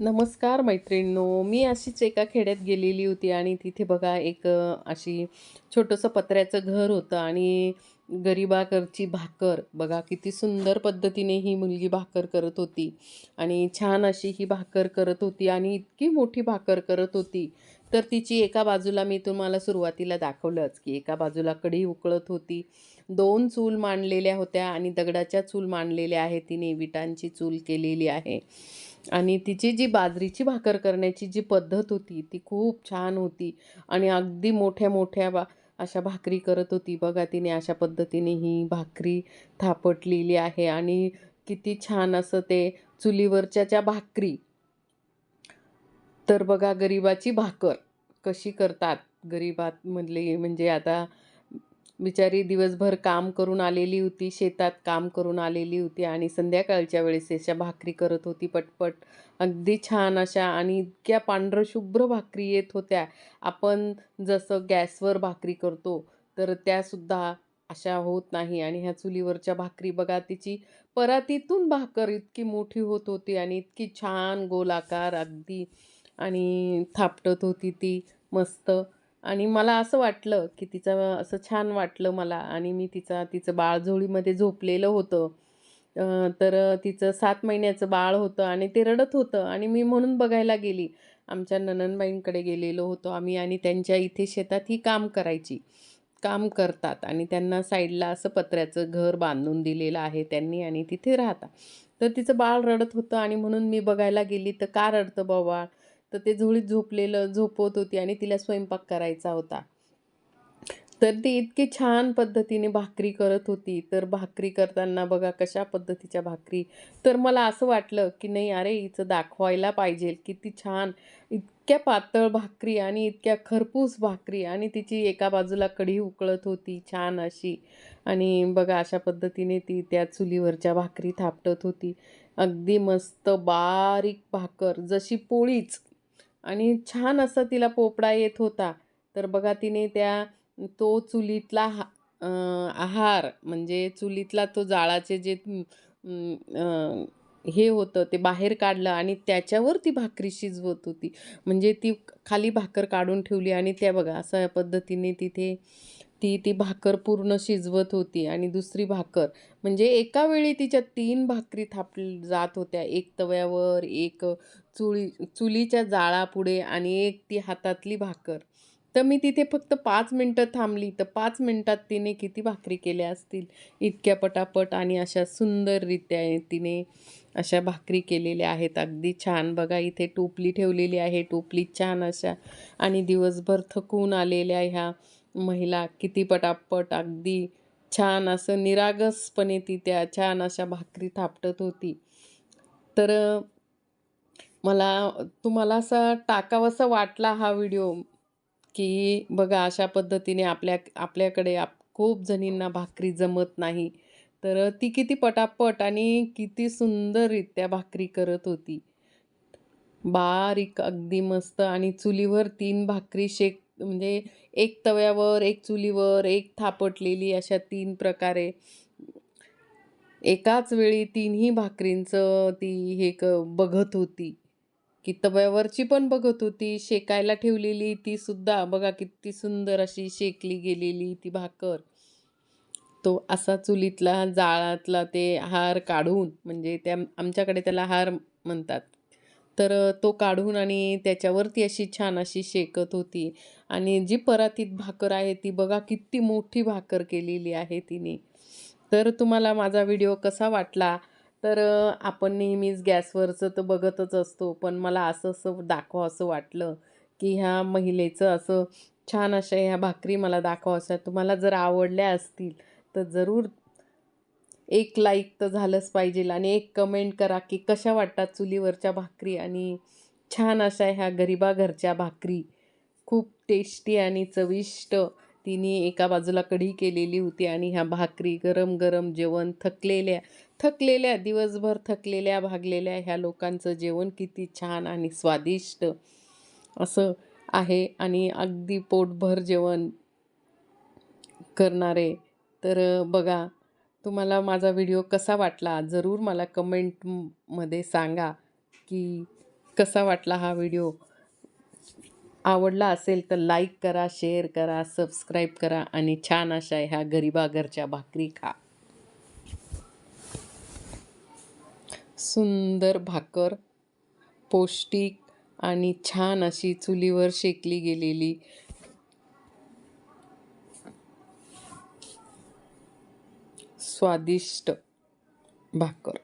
नमस्कार मैत्रिणींनो मी अशीच एका खेड्यात गेलेली होती आणि तिथे बघा एक अशी छोटंसं पत्र्याचं घर होतं आणि गरिबाकरची भाकर बघा किती सुंदर पद्धतीने ही मुलगी भाकर करत होती आणि छान अशी ही भाकर करत होती आणि इतकी मोठी भाकर करत होती. तर तिची एका बाजूला मी तुम्हाला सुरुवातीला दाखवलंच की एका बाजूला कढी उकळत होती. दोन चूल मांडलेल्या होत्या आणि दगडाच्या चूल मांडलेल्या आहेत. तिने विटांची चूल केलेली आहे. आणि तिची जी बाजरीची भाकर करण्याची जी पद्धत होती ती खूप छान होती. आणि अगदी मोठ्या मोठ्या बा अशा भाकरी करत होती बघा तिने अशा पद्धतीने ही भाकरी थापटलेली आहे. आणि किती छान असं ते चुलीवरच्या ज्या भाकरी तर बघा गरिबाची भाकर कशी करतात. गरीबात म्हणले म्हणजे आता बिचारी दिवसभर काम करून आलेली होती शेतात काम करून आलेली होती आणि संध्याकाळच्या वेळेस अशा भाकरी करत होती पटपट. अगदी छान अशा आणि इतक्या पांढरशुभ्र भाकरी येत होत्या. आपण जसं गॅसवर भाकरी करतो तर त्यासुद्धा अशा होत नाही आणि ह्या चुलीवरच्या भाकरी बघा तिची परातीतून भाकर इतकी मोठी होत होती आणि इतकी छान गोलाकार अगदी आणि थापटत होती ती मस्त. आणि मला असं वाटलं की तिचं असं छान वाटलं मला आणि मी तिचा तिचं बाळझोळीमध्ये झोपलेलं होतं. तर तिचं सात महिन्याचं बाळ होतं आणि ते रडत होतं आणि मी म्हणून बघायला गेली. आमच्या ननंदबाईंकडे गेलेलो होतो आम्ही आणि त्यांच्या इथे शेतात ही काम करायची. काम करतात आणि त्यांना साईडला असं पत्र्याचं घर बांधून दिलेलं आहे त्यांनी आणि तिथे राहतात. तर तिचं बाळ रडत होतं आणि म्हणून मी बघायला गेली तर का रडतं बाबा? तर ते झोळीत झोपलेलं झोपवत होती आणि तिला स्वयंपाक करायचा होता. तर ती इतकी छान पद्धतीने भाकरी करत होती. तर भाकरी करताना बघा कशा पद्धतीच्या भाकरी. तर मला असं वाटलं की नाही अरे हिचं दाखवायला पाहिजे किती छान इतक्या पातळ भाकरी आणि इतक्या खरपूस भाकरी आणि तिची एका बाजूला कढी उकळत होती छान अशी. आणि बघा अशा पद्धतीने ती त्या चुलीवरच्या भाकरी थापटत होती. अगदी मस्त बारीक भाकर जशी पोळीच. आणि छान असा तिला पोपडा येत होता. तर बघा तिने त्या तो चुलीतला हा आहार म्हणजे चुलीतला तो जाळाचे जे हे होतं ते बाहेर काढलं आणि त्याच्यावर ती भाकरी शिजवत होती. म्हणजे ती खाली भाकर काढून ठेवली आणि त्या बघा अशा पद्धतीने तिथे ती ती भाकर पूर्ण शिजवत होती आणि दुसरी भाकर. म्हणजे एका वेळी तिच्या तीन भाकरी थाप जात होत्या. एक तव्यावर एक चुळी चुलीच्या जाळापुढे आणि एक ती हातातली भाकर. तर मी तिथे फक्त पाच मिनटं थांबली. तर पाच मिनटात तिने किती भाकरी केल्या असतील? इतक्या पटापट आणि अशा सुंदररित्या तिने अशा भाकरी केलेल्या आहेत. अगदी छान. बघा इथे टोपली ठेवलेली आहे. टोपली छान अशा आणि दिवसभर थकून आलेल्या ह्या महिला किती पटापट अगदी छान असं निरागसपणे ती त्या छान अशा भाकरी थापटत होती. तर मला तुम्हाला असा टाकावासा वाटला हा व्हिडिओ? की बघा अशा पद्धतीने आपल्या आपल्याकडे आप खूप जणींना भाकरी जमत नाही. तर ती किती पटापट आणि किती सुंदररित्या भाकरी करत होती. बारीक अगदी मस्त आणि चुलीवर तीन भाकरी शेक म्हणजे एक तव्यावर एक चुलीवर एक थापटलेली अशा तीन प्रकारे. एकाच वेळी तिन्ही भाकरींचं ती हे क बघत होती. की तव्यावरची पण बघत होती. शेकायला ठेवलेली ती सुद्धा. बघा किती सुंदर अशी शेकली गेलेली ती भाकर. तो असा चुलीतला जाळातला ते हार काढून म्हणजे त्या आमच्याकडे त्याला हार म्हणतात. तर तो काढून आणि त्याच्यावरती अशी छान अशी शेकत होती. आणि जी परातीत भाकर आहे ती बघा किती मोठी भाकर केलेली आहे तिने. तर तुम्हाला माझा व्हिडिओ कसा वाटला? तर आपण नेहमीच गॅसवरचं तर बघतच असतो पण मला असं असं दाखवा असं वाटलं की ह्या महिलेचं असं छान अशा ह्या भाकरी मला दाखवाव्याशा तुम्हाला जर आवडल्या असतील तर जरूर एक लाईक तर झालंच पाहिजे आणि एक कमेंट करा की कशा वाटतात चुलीवरच्या भाकरी आणि छान अशा ह्या गरिबा घरच्या भाकरी. खूप टेस्टी आणि चविष्ट तिने एका बाजूला कढी केलेली होती आणि ह्या भाकरी गरम गरम जेवण थकलेल्या थकलेल्या दिवसभर थकलेल्या भागलेल्या ह्या लोकांचं जेवण किती छान आणि स्वादिष्ट असं आहे आणि अगदी पोटभर जेवण करणारे. तर बघा तुम्हाला माझा व्हिडिओ कसा वाटला? जरूर मला कमेंटमध्ये सांगा की कसा वाटला हा व्हिडिओ. आवडला असेल तर लाईक करा शेअर करा सबस्क्राईब करा आणि छान अशा ह्या गरिबा घरच्या भाकरी खा. सुंदर भाकर पौष्टिक आणि छान अशी चुलीवर शेकली गेलेली स्वादिष्ट भाकर.